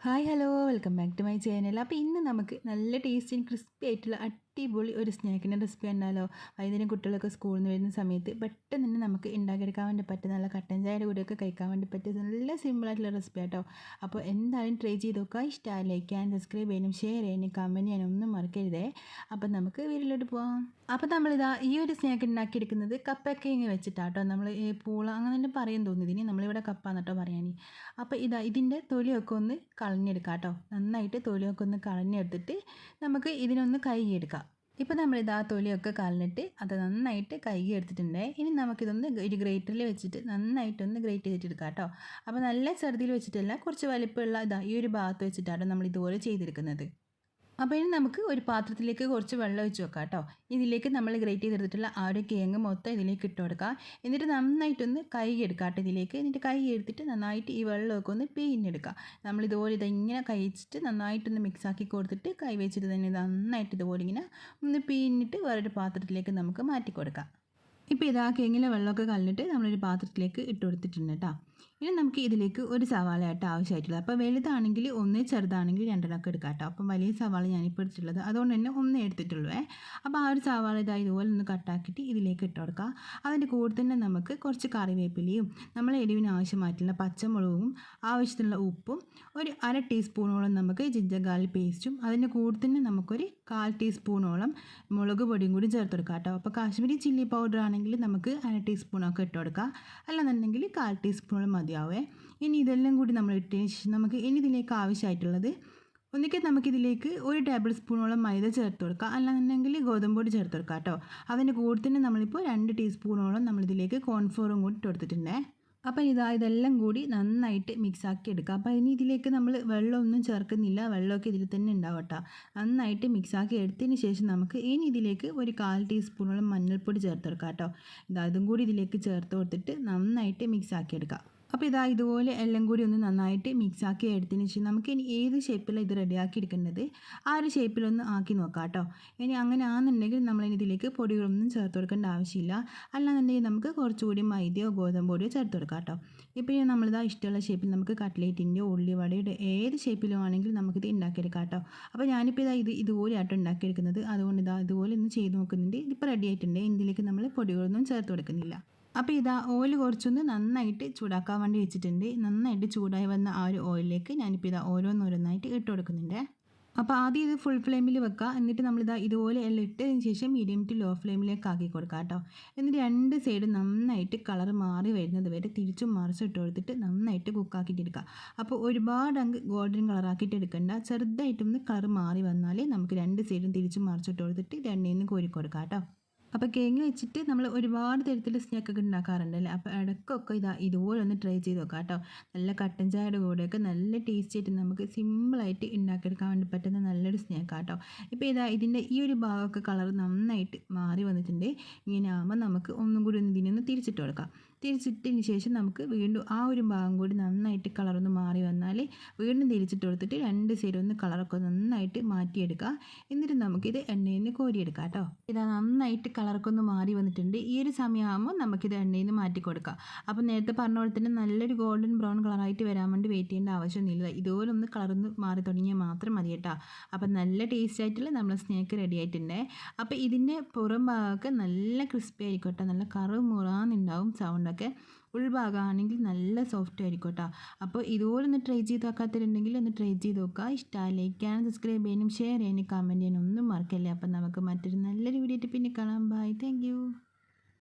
Hi hello welcome back to my channel അപ്പോൾ ഇന്ന് നമുക്ക് നല്ല ടേസ്റ്റിയും ക്രിസ്പി ആയിട്ടുള്ള അടിപൊളി ഒരു സ്നാക്കിന്റെ റെസിപ്പി ഉണ്ടല്ലോ വൈകുന്നേരം കുട്ടികളൊക്കെ സ്കൂളിൽ നിന്ന് വരുന്ന സമയത്ത് പെട്ടെന്ന് തന്നെ നമുക്ക് ഉണ്ടാക്കിയെടുക്കാൻ വേണ്ടി പറ്റും നല്ല കട്ടൻ ചായയുടെ കൂടെയൊക്കെ കഴിക്കാൻ വേണ്ടി പറ്റിയ നല്ല സിമ്പിളായിട്ടുള്ള റെസിപ്പി ആട്ടോ. അപ്പോൾ എന്തായാലും ട്രൈ ചെയ്ത് നോക്കുക. ഇഷ്ടമായി ലൈക്ക് ചെയ്യാൻ സബ്സ്ക്രൈബ് ചെയ്യാനും ഷെയർ ചെയ്യാനും കമന്റ് ചെയ്യാനും ഒന്നും മറക്കരുതേ. അപ്പോൾ നമുക്ക് വീട്ടിലോട്ട് പോവാം. അപ്പോൾ നമ്മളിതാ ഈ ഒരു സ്നാക്ക് ഉണ്ടാക്കിയെടുക്കുന്നത് ഇങ്ങനെ വെച്ചിട്ടാട്ടോ. നമ്മൾ ഈ പൂള അങ്ങനെ തന്നെ പറയാൻ തോന്നുന്നു ഇനി നമ്മളിവിടെ കപ്പാന്നട്ടോ പറയാൻ. അപ്പോൾ ഇതാ ഇതിന്റെ തൊലിയൊക്കെ ഒന്ന് കളഞ്ഞെടുക്കാം കേട്ടോ. നന്നായിട്ട് തൊലിയൊക്കെ ഒന്ന് കളഞ്ഞെടുത്തിട്ട് നമുക്ക് ഇതിനൊന്ന് കൈയെടുക്കാം ഇപ്പോൾ നമ്മളിത് ആ തൊലിയൊക്കെ കളഞ്ഞിട്ട് അത് നന്നായിട്ട് കൈകി എടുത്തിട്ടുണ്ട്. ഇനി നമുക്കിതൊന്ന് ഒരു ഗ്രേറ്ററിൽ വെച്ചിട്ട് നന്നായിട്ടൊന്ന് ഗ്രേറ്റ് ചെയ്തിട്ടെടുക്കാം കേട്ടോ അപ്പോൾ നല്ല ചെറുതിൽ വെച്ചിട്ടല്ല കുറച്ച് വലിപ്പമുള്ള ഇതാ ഈ ഒരു ഭാഗത്ത് വെച്ചിട്ടാണ് നമ്മൾ ഇതുപോലെ ചെയ്തെടുക്കുന്നത്. അപ്പോൾ ഇനി നമുക്ക് ഒരു പാത്രത്തിലേക്ക് കുറച്ച് വെള്ളം ഒഴിച്ച് വെക്കാം കേട്ടോ. ഇതിലേക്ക് നമ്മൾ ഗ്രേറ്റ് ചെയ്തെടുത്തിട്ടുള്ള ആ ഒരു കിഴങ്ങ് മൊത്തം ഇതിലേക്ക് ഇട്ട് കൊടുക്കുക എന്നിട്ട് നന്നായിട്ടൊന്ന് കൈ എടുക്കാം കേട്ടോ ഇതിലേക്ക്. എന്നിട്ട് കൈ എടുത്തിട്ട് നന്നായിട്ട് ഈ വെള്ളമൊക്കെ ഒന്ന് പിഴിഞ്ഞെടുക്കുക നമ്മൾ ഇതുപോലെ ഇതിങ്ങനെ കഴിച്ചിട്ട് നന്നായിട്ടൊന്ന് മിക്സ് ആക്കി കൊടുത്തിട്ട് കൈ വെച്ചിട്ട് തന്നെ നന്നായിട്ട് ഇതുപോലെ ഇങ്ങനെ ഒന്ന് പിഴിഞ്ഞിട്ട് വേറൊരു പാത്രത്തിലേക്ക് നമുക്ക് മാറ്റി കൊടുക്കാം. ഇപ്പോൾ ഇതാ കേങ്ങിലെ വെള്ളമൊക്കെ കളഞ്ഞിട്ട് നമ്മളൊരു പാത്രത്തിലേക്ക് ഇട്ട് കൊടുത്തിട്ടുണ്ട് കേട്ടോ. ഇനി നമുക്ക് ഇതിലേക്ക് ഒരു സവാള ആയിട്ട് ആവശ്യമായിട്ടുള്ളത്. അപ്പോൾ വലുതാണെങ്കിൽ ഒന്ന് ചെറുതാണെങ്കിൽ രണ്ടെണ്ണമൊക്കെ എടുക്കാം കേട്ടോ. അപ്പം വലിയ സവാള ഞാനിപ്പോൾ എടുത്തിട്ടുള്ളത്. അതുകൊണ്ട് തന്നെ ഒന്നേ എടുത്തിട്ടുള്ളൂ അപ്പോൾ ആ ഒരു സവാള ഇതാ ഇതുപോലെ ഒന്ന് കട്ടാക്കിയിട്ട് ഇതിലേക്ക് ഇട്ട് കൊടുക്കുക അതിന്റെ കൂടെ തന്നെ നമുക്ക് കുറച്ച് കറിവേപ്പിലയും നമ്മൾ എരിവിന് ആവശ്യമായിട്ടുള്ള പച്ചമുളകും ആവശ്യത്തിനുള്ള ഉപ്പും ഒരു അര ടീസ്പൂണോളം നമുക്ക് ജിഞ്ചർ ഗാർലിക് പേസ്റ്റും അതിന്റെ കൂടെ തന്നെ നമുക്കൊരു കാൽ ടീസ്പൂണോളം മുളക് പൊടിയും കൂടി ചേർത്ത് കൊടുക്കാം കേട്ടോ. അപ്പോൾ കാശ്മീരി ചില്ലി പൗഡർ ആണെങ്കിൽ നമുക്ക് അര ടീസ്പൂണൊക്കെ ഇട്ട് കൊടുക്കാം. അല്ലാന്നുണ്ടെങ്കിൽ കാൽ ടീസ്പൂൺ മതിയാവേ. ഇനി ഇതെല്ലാം കൂടി നമ്മൾ ഇട്ടതിന് ശേഷം നമുക്ക് ഇനി ഇതിലേക്ക് ആവശ്യമായിട്ടുള്ളത് ഒന്നിക്കൽ നമുക്കിതിലേക്ക് ഒരു ടേബിൾ സ്പൂണോളം മൈദ ചേർത്ത് കൊടുക്കാം. അല്ലാന്നുണ്ടെങ്കിൽ ഗോതമ്പ് പൊടി ചേർത്ത് കൊടുക്കാം കേട്ടോ. അതിന്റെ കൂടെ തന്നെ നമ്മളിപ്പോൾ രണ്ട് ടീസ്പൂണോളം നമ്മളിതിലേക്ക് കോൺഫ്ലോറും കൂടി ഇട്ട് കൊടുത്തിട്ടുണ്ടേ. അപ്പം ഇതാ ഇതെല്ലാം കൂടി നന്നായിട്ട് മിക്സാക്കി എടുക്കുക. അപ്പോൾ ഇനി ഇതിലേക്ക് നമ്മൾ വെള്ളമൊന്നും ചേർക്കുന്നില്ല. വെള്ളമൊക്കെ ഇതിൽ തന്നെ ഉണ്ടാവട്ടെ നന്നായിട്ട് മിക്സാക്കി എടുത്തതിന് ശേഷം നമുക്ക് ഇനി ഇതിലേക്ക് ഒരു കാൽ ടീസ്പൂണോളം മഞ്ഞൾപ്പൊടി ചേർത്ത് കൊടുക്കാം കേട്ടോ. ഇതാ ഇതും കൂടി ഇതിലേക്ക് ചേർത്ത് കൊടുത്തിട്ട് നന്നായിട്ട് മിക്സാക്കി എടുക്കാം. അപ്പോൾ ഇതാ ഇതുപോലെ എല്ലാം കൂടി ഒന്ന് നന്നായിട്ട് മിക്സ് ആക്കി എടുത്തതിന് ശേഷം നമുക്ക് ഇനി ഏത് ഷേപ്പിലാണ് ഇത് റെഡിയാക്കി എടുക്കേണ്ടത്? ആ ഒരു ഷേപ്പിലൊന്ന് ആക്കി നോക്കാം കേട്ടോ. ഇനി അങ്ങനെ ആണെന്നുണ്ടെങ്കിൽ നമ്മൾ ഇതിലേക്ക് പൊടികളൊന്നും ചേർത്ത് കൊടുക്കേണ്ട ആവശ്യമില്ല. അല്ലാന്നുണ്ടെങ്കിൽ നമുക്ക് കുറച്ചുകൂടി മൈദയോ ഗോതമ്പ് പൊടിയോ ചേർത്ത് കൊടുക്കാം കേട്ടോ. ഇപ്പോൾ നമ്മളിതാ ഇഷ്ടമുള്ള ഷേപ്പിൽ നമുക്ക് കട്ട്ലേറ്റിന്റെയോ ഉള്ളിവടയുടെ ഏത് ഷേപ്പിലും ആണെങ്കിൽ നമുക്കിത് ഉണ്ടാക്കിയെടുക്കാം കേട്ടോ. അപ്പോൾ ഞാനിപ്പോൾ ഇതാ ഇത് ഇതുപോലെ ആട്ടോ ഉണ്ടാക്കിയെടുക്കുന്നത്. അതുകൊണ്ട് ഇതാ ഇതുപോലെ ഒന്ന് ചെയ്ത് നോക്കുന്നുണ്ട്. ഇതിപ്പോൾ റെഡി ആയിട്ടുണ്ട്. ഇതിലേക്ക് നമ്മൾ പൊടികളൊന്നും ചേർത്ത് കൊടുക്കുന്നില്ല. അപ്പോൾ ഇതാ ഓയിൽ കുറച്ചൊന്ന് നന്നായിട്ട് ചൂടാക്കാൻ വേണ്ടി വെച്ചിട്ടുണ്ട്. നന്നായിട്ട് ചൂടായി വന്ന ആ ഒരു ഓയിലിലേക്ക് ഞാനിപ്പോൾ ഇതാ ഓരോന്നോരോന്നായിട്ട് ഇട്ട് കൊടുക്കുന്നുണ്ട്. അപ്പോൾ ആദ്യം ഇത് ഫുൾ ഫ്ലെയിമിൽ വെക്കുക എന്നിട്ട് നമ്മളിതാ ഇതുപോലെ എല്ലാം ഇട്ടതിന് ശേഷം മീഡിയം ടു ലോ ഫ്ലെയിമിലേക്ക് ആക്കി കൊടുക്കുക കേട്ടോ. എന്നിട്ട് രണ്ട് സൈഡ് നന്നായിട്ട് കളർ മാറി വരുന്നത് വരെ തിരിച്ചും മറിച്ചും ഇട്ട് കൊടുത്തിട്ട് നന്നായിട്ട് കുക്കാക്കിയിട്ട് എടുക്കുക അപ്പോൾ ഒരുപാട് അങ്ങ് ഗോൾഡൻ കളറാക്കിയിട്ട് എടുക്കണ്ട. ചെറുതായിട്ടൊന്ന് കളർ മാറി വന്നാൽ നമുക്ക് രണ്ട് സൈഡും തിരിച്ചും മറിച്ചിട്ട് കൊടുത്തിട്ട് രണ്ടിൽ നിന്ന് കോരി കൊടുക്കാം കേട്ടോ. അപ്പോൾ കിഴങ്ങ് വെച്ചിട്ട് നമ്മൾ ഒരുപാട് തരത്തിലുള്ള സ്നാക്കൊക്കെ ഉണ്ടാക്കാറുണ്ടല്ലേ അപ്പോൾ ഇടക്കൊക്കെ ഇതാ ഇതുപോലെ ഒന്ന് ട്രൈ ചെയ്ത് നോക്കാം കേട്ടോ. നല്ല കട്ടൻ ചായയുടെ കൂടെയൊക്കെ നല്ല ടേസ്റ്റി ആയിട്ട് നമുക്ക് സിമ്പിളായിട്ട് ഉണ്ടാക്കിയെടുക്കാൻ വേണ്ടി പറ്റുന്ന നല്ലൊരു സ്നാക്ക് കേട്ടോ. ഇപ്പോൾ ഇതാ ഇതിന്റെ ഈ ഒരു ഭാഗമൊക്കെ കളർ നന്നായിട്ട് മാറി വന്നിട്ടുണ്ട്. ഇങ്ങനെ ആകുമ്പോൾ നമുക്ക് ഒന്നും കൂടി ഒന്ന് ഇതിനൊന്ന് തിരിച്ചിട്ട് കൊടുക്കാം. തിരിച്ചിട്ടതിന് ശേഷം നമുക്ക് വീണ്ടും ആ ഒരു ഭാഗം കൂടി നന്നായിട്ട് കളറൊന്ന് മാറി വന്നാൽ വീണ്ടും തിരിച്ചിട്ട് കൊടുത്തിട്ട് രണ്ട് സൈഡും ഒന്ന് കളറൊക്കെ നന്നായിട്ട് മാറ്റിയെടുക്കുക എന്നിട്ട് നമുക്കിത് എണ്ണയിൽ നിന്ന് കോരിയെടുക്കാം കേട്ടോ. ഇതാ നന്നായിട്ട് കളറൊക്കെ ഒന്ന് മാറി വന്നിട്ടുണ്ട്. ഈ ഒരു സമയമാകുമ്പോൾ നമുക്കിത് എണ്ണയിൽ നിന്ന് മാറ്റി കൊടുക്കാം. അപ്പോൾ നേരത്തെ പറഞ്ഞ പോലെ തന്നെ നല്ലൊരു ഗോൾഡൻ ബ്രൗൺ കളറായിട്ട് വരാൻ വേണ്ടി വെയിറ്റ് ചെയ്യേണ്ട ആവശ്യമൊന്നുമില്ല ഇതുപോലെ ഒന്ന് കളർന്ന് മാറി തുടങ്ങിയാൽ മാത്രം മതി കേട്ടോ. അപ്പോൾ നല്ല ടേസ്റ്റ് ആയിട്ടുള്ള നമ്മൾ സ്നേക്ക് റെഡി ആയിട്ടുണ്ട്. അപ്പോൾ ഇതിന്റെ പുറം ഭാഗമൊക്കെ നല്ല ക്രിസ്പി ആയിക്കോട്ടെ. നല്ല കറവ് മുറാന്നുണ്ടാവും സൗണ്ടൊക്കെ ഉൾഭാഗമാണെങ്കിൽ നല്ല സോഫ്റ്റ് ആയിരിക്കും കേട്ടോ അപ്പോൾ ഇതുപോലെ ഒന്ന് ട്രൈ ചെയ്ത് നോക്കാത്തവരുണ്ടെങ്കിൽ ഒന്ന് ട്രൈ ചെയ്ത് നോക്കുക. ഇഷ്ടമായി ലൈക്ക് ചെയ്യാനും സബ്സ്ക്രൈബ് ചെയ്യാനും ഷെയർ ചെയ്യാനും കമന്റ് ചെയ്യാനും ഒന്നും മറക്കല്ലേ. അപ്പോൾ നമുക്ക് മറ്റൊരു നല്ലൊരു വീഡിയോ പിന്നെ കാണാം. Bye thank